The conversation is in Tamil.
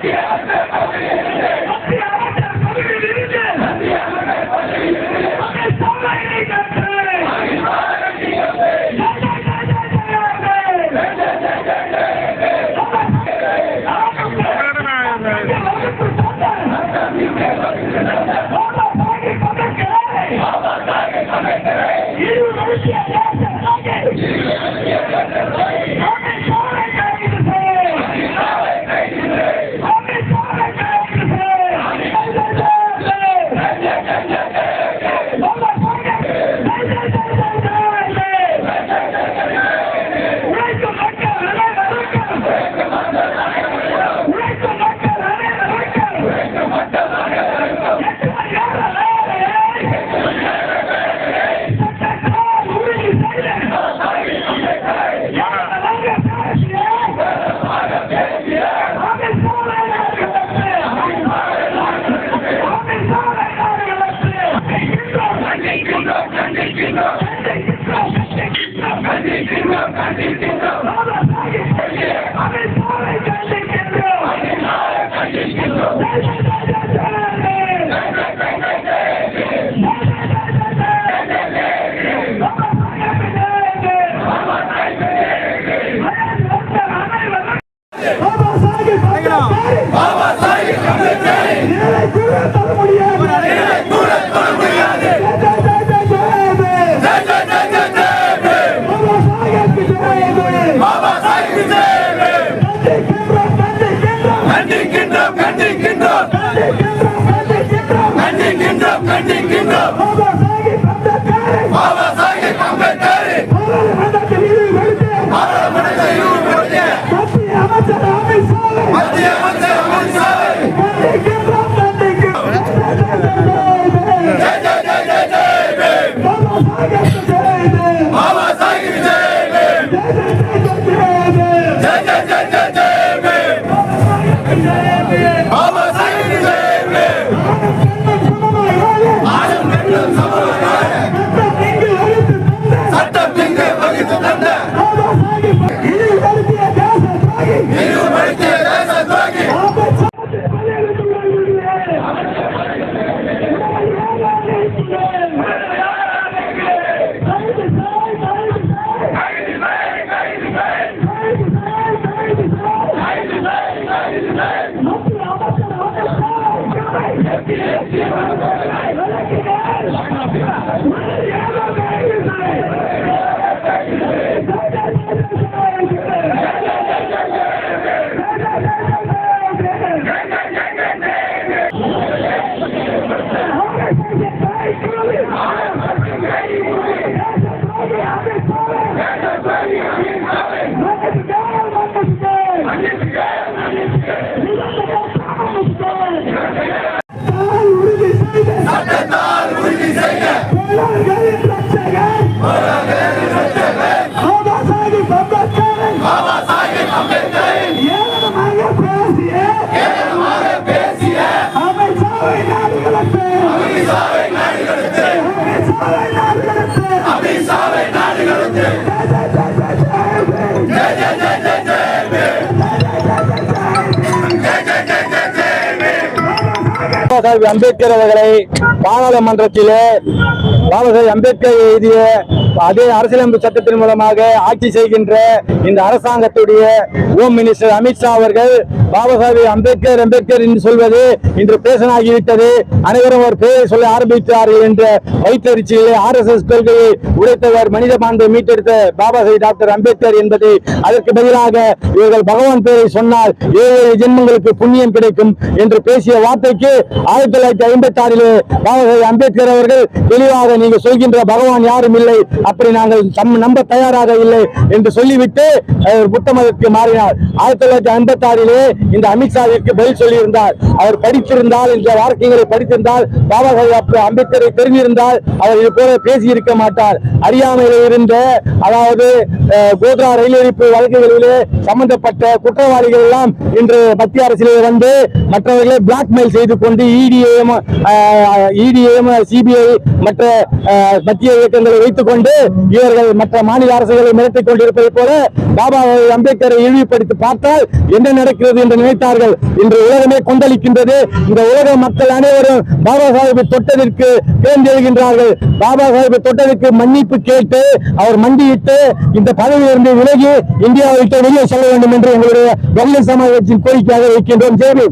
¡Tira, Vamos! மத்திய அமைச்சர் அமித் ஷாவை Jai Jai Jai Jai Jai Bhim. Baba Sahib Thank you. Yeah. பாபாசாஹிப் Ambedkar அவர்களை பாராளுமன்றத்திலே பாபாசாஹிப் அம்பேத்கர் எழுதிய அதே அரசியலமைப்பு சட்டத்தின் மூலமாக ஆட்சி செய்கின்ற இந்த அரசாங்கத்துடைய ஹோம் மினிஸ்டர் அமித்ஷா அவர்கள் பாபாசாஹிப் அம்பேத்கர் அம்பேத்கர் என்று சொல்வது இன்று பேசனாகிவிட்டது. அனைவரும் ஒரு பெயரை சொல்ல ஆரம்பித்தார்கள் என்ற வைத்தறிச்சியிலே ஆர் எஸ் எஸ் கொள்கையை உடைத்தவர் மனித பாண்டை மீட்டெடுத்த பாபா சாஹிப் டாக்டர் அம்பேத்கர் என்பது அதற்கு பதிலாக இவர்கள் பகவான் பெயரை சொன்னால் ஏழு ஜென்மங்களுக்கு புண்ணியம் கிடைக்கும் என்று பேசிய வார்த்தைக்கு ஆயிரத்தி தொள்ளாயிரத்தி ஐம்பத்தி ஆறிலே அம்பேத்கர் அவர்கள் தெளிவாக நீங்க சொல்கின்ற பகவான் யாரும் இல்லை. அப்படி நாங்கள் நம்ப தயாராக இல்லை என்று சொல்லிவிட்டு புத்த மதத்துக்கு மாறினார். ஆயிரத்தி தொள்ளாயிரத்தி ஐம்பத்தி ஆறிலே இந்த அமித்ஷாவிற்கு பதில் சொல்லியிருந்தார். அவர் படித்திருந்தால் இந்த வார்த்தைகளை படித்திருந்தால் பாபா சாஹிப் அம்பேத்கரை தெரிஞ்சிருந்தால் அவர் இது போல பேசியிருக்க மாட்டார். அறியாமையில் இருந்த அதாவது கோத்ரா ரயில் எரிப்பு வழக்குகளிலே சம்பந்தப்பட்ட குற்றவாளிகள் எல்லாம் இன்று மத்திய அரசிலே வந்து மற்றவர்களை பிளாக்மெயில் செய்து கொண்டு இ இடிஏஎம் இடிஏஎம் சிபிஐ மற்ற மத்திய இயக்கங்களை வைத்துக் கொண்டு இவர்கள் மற்ற மாநில அரசுகளை மிரட்டிக் கொண்டிருப்பதை போல பாபா அம்பேத்கரை இழிவுபடுத்தி பார்த்தால் என்ன நடக்கிறது என்று நினைத்தார்கள். இன்று உலகமே கொந்தளிக்கின்றது. இந்த உலக மக்கள் அனைவரும் பாபா சாஹிப்பை தொட்டதற்கு தேர்ந்தெழுகின்றார்கள் பாபா சாஹிப்பை தொட்டதற்கு மன்னிப்பு கேட்டு அவர் மண்டியிட்டு இந்த பதவியிலிருந்து விலகி இந்தியாவை விட்டு வெளியே செல்ல வேண்டும் என்று எங்களுடைய வெள்ளை சமாஜத்தின் கோரிக்கையாக வைக்கின்றோம் ஜெயமி